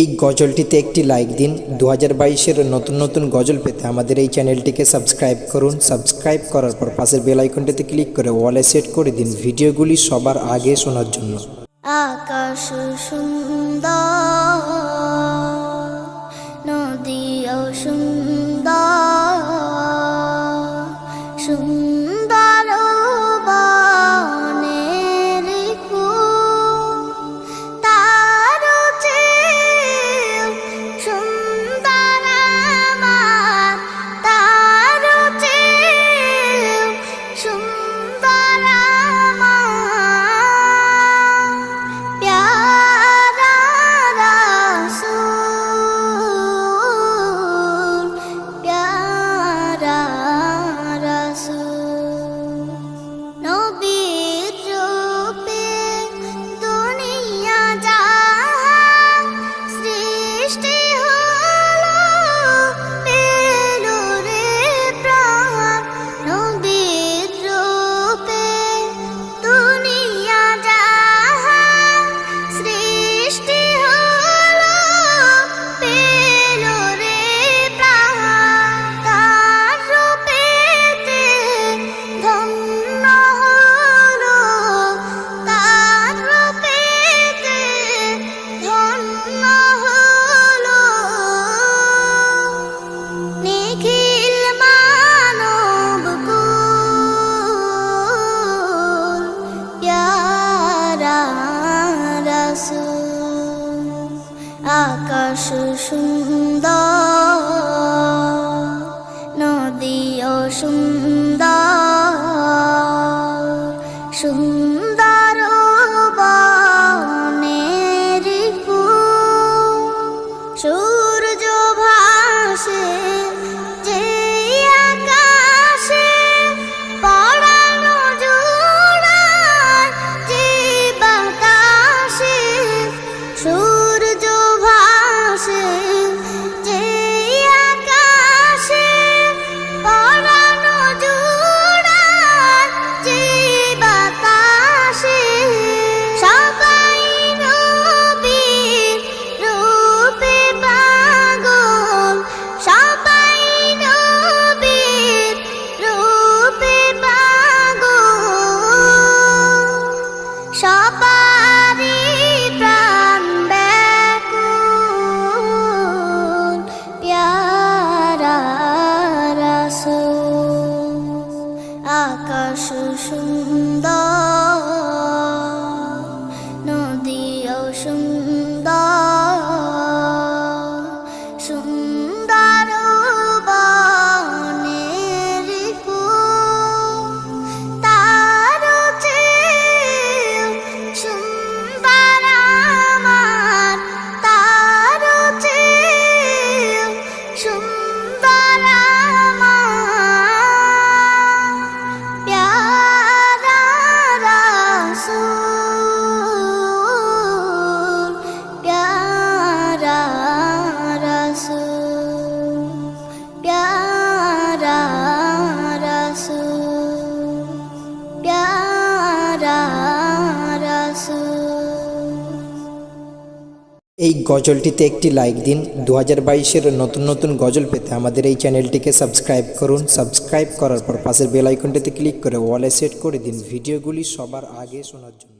এই গজলটিতে একটি লাইক দিন। দু হাজার বাইশের নতুন নতুন গজল পেতে আমাদের এই চ্যানেলটিকে সাবস্ক্রাইব করুন। সাবস্ক্রাইব করার পর পাশের বেল আইকনটিতে ক্লিক করে ওয়ালে সেট করে দিন ভিডিওগুলি সবার আগে শোনার জন্য। আকাশ সুন্দর, নদীও সুন্দর সুন্দর আকাশ সুন্দর নদীও সুন্দর নদীও এই গজলটিতে একটি লাইক দিন। দু হাজার বাইশের নতুন নতুন গজল পেতে আমাদের এই চ্যানেলটিকে সাবস্ক্রাইব করুন। সাবস্ক্রাইব করার পর পাশের বেল আইকনটিতে ক্লিক করে ওয়ালে সেট করে দিন। ভিডিওগুলি সবার আগে শোনার জন্য।